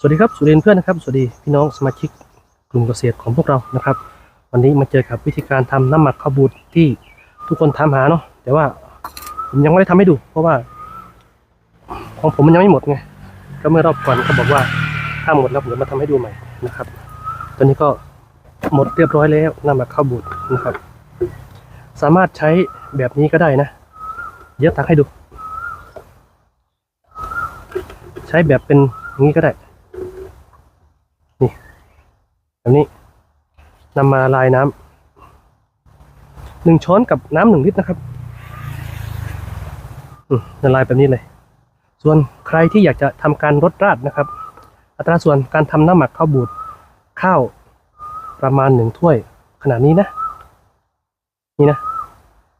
สวัสดีครับสุรินทร์เพื่อนนะครับ สวัสดีพี่น้องสมาชิกกลุ่มเกษตรของพวกเรานะครับ วันนี้มาเจอกับวิธีการทำน้ำหมักข้าวบูดที่ทุกคนถามหาเนาะแต่ว่าผมยังไม่ได้ทำให้ดู เพราะว่า ของผมมันยังไม่หมดไงก็เมื่อรอบก่อนก็บอกว่าถ้าหมดแล้วผมจะมาทำให้ดูใหม่นะครับ ตอนนี้ก็หมดเรียบร้อยแล้วน้ำหมักข้าวบูดนะครับ สามารถใช้แบบนี้ก็ได้นะเดี๋ยวตักให้ดู ใช้แบบเป็นอย่างนี้ก็ได้ แบบนี้นำมาลายน้ำหนึ่งช้อนกับน้ำหนึ่งลิตรนะครับอืมละลายแบบนี้เลย ส่วนใครที่อยากจะทำการรดราดนะครับ อัตราส่วนการทำน้ำหมักข้าวบูดข้าวประมาณหนึ่งถ้วยขนาดนี้นะ นี่นะ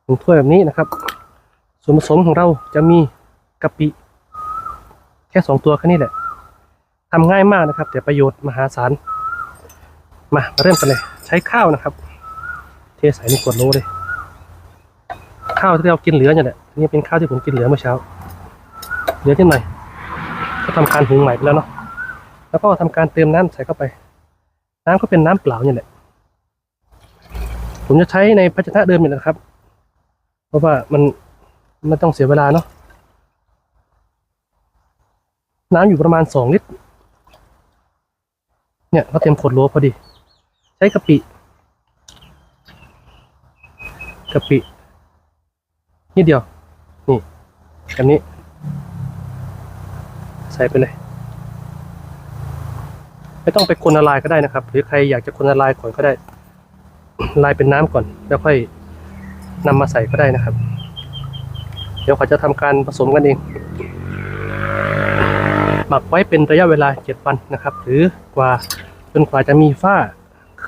หนึ่งถ้วยแบบนี้นะครับ ส่วนผสมของเราจะมีกะปิ แค่สองตัวแค่นี้แหละทำง่ายมากนะครับ แต่ประโยชน์มหาศาล มามาเริ่มกันเลย ใช้ข้าวนะครับ เทใส่ในขวดโหลเลย ข้าวที่เรากินเหลือเนี่ยแหละนี่เป็นข้าวที่ผมกินเหลือเมื่อเช้า เหลือที่ไหนอยก็ทำการหุงใหม่ไปแล้วเนาะแล้วก็ทำการเติมน้ำใส่เข้าไป น้ำก็เป็นน้ำเปล่าเนี่ยแหละ ผมจะใช้ในภาชนะเดิมนี่แหละครับ เพราะว่ามันไม่ต้องเสียเวลาเนาะน้ำอยู่ประมาณสองลิตร เนี่ยก็เต็มขวดโหลพอดี ใช้กะปิกะปินิดเดียว นี่แบบนี้ ใส่ไปเลย ไม่ต้องไปคนละลายก็ได้นะครับ หรือใครอยากจะคนละลายก่อนก็ได้ ลายเป็นน้ำก่อน แล้วค่อยนำมาใส่ก็ได้นะครับ เดี๋ยวเขาจะทำการผสมกันเอง หมักไว้เป็นระยะเวลา 7 วันนะครับ หรือกว่าจนกว่าจะมีฝ้า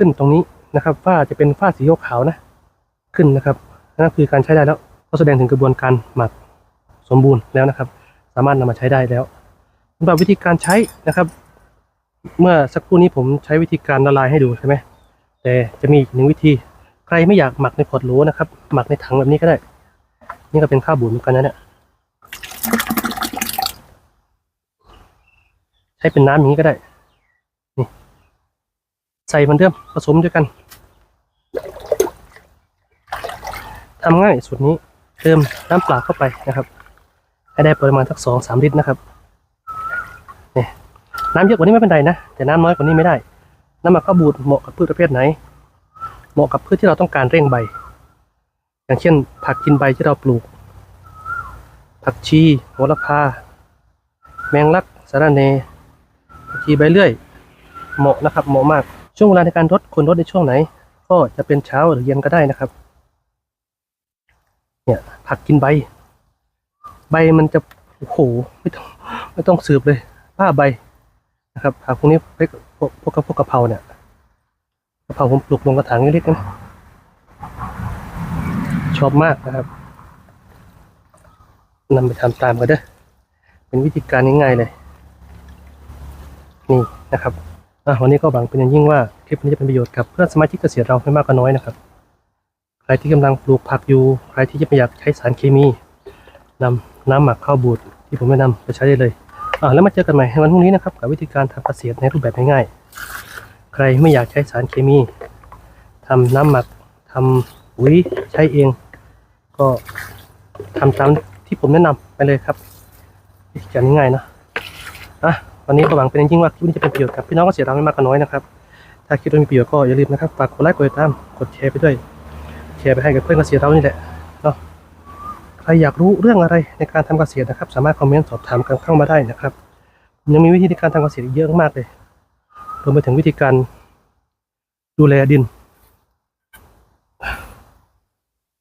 ขึ้นตรงนี้นะครับฝ้าจะเป็นฝ้าสีขาวนะ ขึ้นนะครับนั่นคือการใช้ได้แล้วก็แสดงถึงกระบวนการหมักสมบูรณ์แล้วนะครับ สามารถนำมาใช้ได้แล้วสำหรับวิธีการใช้นะครับ เมื่อสักครู่นี้ผมใช้วิธีการละลายให้ดูใช่ไหมแต่จะมีอีกหนึ่งวิธีใครไม่อยากหมักในขวดโหลนะครับ หมักในถังแบบนี้ก็ได้ นี่ก็เป็นข้าวบูดเหมือนกันนะเนี่ยใช้เป็นน้ำอย่างนี้ก็ได้ ใส่เหมันเดิมผสมด้วยกันทำง่ายสูตรนี้เติมน้ำเปล่าเข้าไปนะครับ ให้ได้ปริมาณสักสองสามลิตรนะครับนี่น้ำเยอะกว่านี้ไม่เป็นไรนะ แต่น้ำน้อยกว่านี้ไม่ได้ น้ำหมักข้าวบูดเหมาะกับพืชประเภทไหน เหมาะกับพืชที่เราต้องการเร่งใบ อย่างเช่น ผักกินใบที่เราปลูก ผักชีโหระพา แมงลักสาระเนทีใบเลื่อย เหมาะนะครับเหมาะมาก ช่วงเวลาในการรดควรรดในช่วงไหน ก็จะเป็นเช้าหรือเย็นก็ได้นะครับ เนี่ยผักกินใบ ใบมันจะโอ้โหไม่ต้องไม่ต้องสืบเลยผ้าใบนะครับผักพวกนี้พวกพวกพวกกะพวกกะเพราเนี่ยกระเพราผมปลูกลงกระถางเล็กๆนะชอบมากนะครับนำไปทำตามกันเด้อเป็นวิธีการง่ายๆเลย นี่นะครับ อะวันนี้ก็หวังเป็นอย่างยิ่งว่าคลิปนี้จะเป็นประโยชน์กับเพื่อนสมาชิกเกษตรเราไม่มากก็น้อยนะครับ ใครที่กำลังปลูกผักอยู่ ใครที่จะไม่อยากใช้สารเคมีนำน้ำหมักข้าวบูดที่ผมแนะนำไปใช้ได้เลยอะแล้วมาเจอกันใหม่ในวันพรุ่งนี้นะครับกับวิธีการทำเกษตรในรูปแบบง่ายๆ ใครไม่อยากใช้สารเคมีทำน้ำหมักทำปุ๋ยใช้เอง ก็ทำตามที่ผมแนะนำไปเลยครับวิธีการง่ายๆนะอะ วันนี้ก็หวังเป็นอย่างยิ่งว่าคลิปนี้จะเป็นประโยชน์กับพี่น้องเกษตรเราไม่มากก็น้อยนะครับถ้าคิดว่ามีประโยชน์ก็อย่าลืมนะครับฝากกดไลค์กดติดตามกดแชร์ไปด้วยแชร์ไปให้กับเพื่อนเกษตรเรานี่แหละเนาะใครอยากรู้เรื่องอะไรในการทำเกษตรนะครับ สามารถคอมเมนต์สอบถามกันเข้ามาได้นะครับยังมีวิธีในการทำเกษตรอีกเยอะมากเลยรวมไปถึงวิธีการดูแลดิน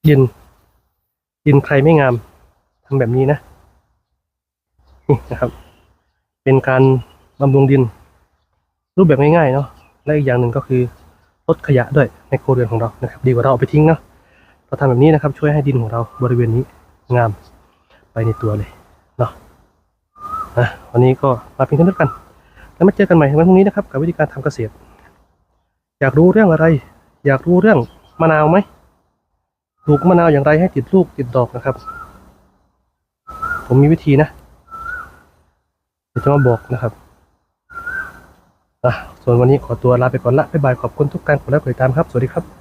ดิน ดินใครไม่งามทำแบบนี้นะนี่นะครับ เป็นการบำรุงดิน รูปแบบง่ายๆเนาะและอีกอย่างหนึ่งก็คือลดขยะด้วยในโครเรือนของเรานะครับดีกว่าเราเอาไปทิ้งเนาะเราทำแบบนี้นะครับช่วยให้ดินของเราบริเวณนี้งามไปในตัวเลยเนาะอะวันนี้ก็มาเพียงเท่านี้กันแล้วมาเจอกันใหม่ในวันพรุ่งนี้นะครับกับวิธีการทำเกษตร อยากรู้เรื่องอะไร อยากรู้เรื่องมะนาวไหมปลูกมะนาวอย่างไรให้ติดลูกติดดอกนะครับ ผมมีวิธีนะ จะมาบอกนะครับอะส่วนวันนี้ขอตัวลาไปก่อนละบ๊ายบายขอบคุณทุกการกดไลค์กดติดตามครับ สวัสดีครับ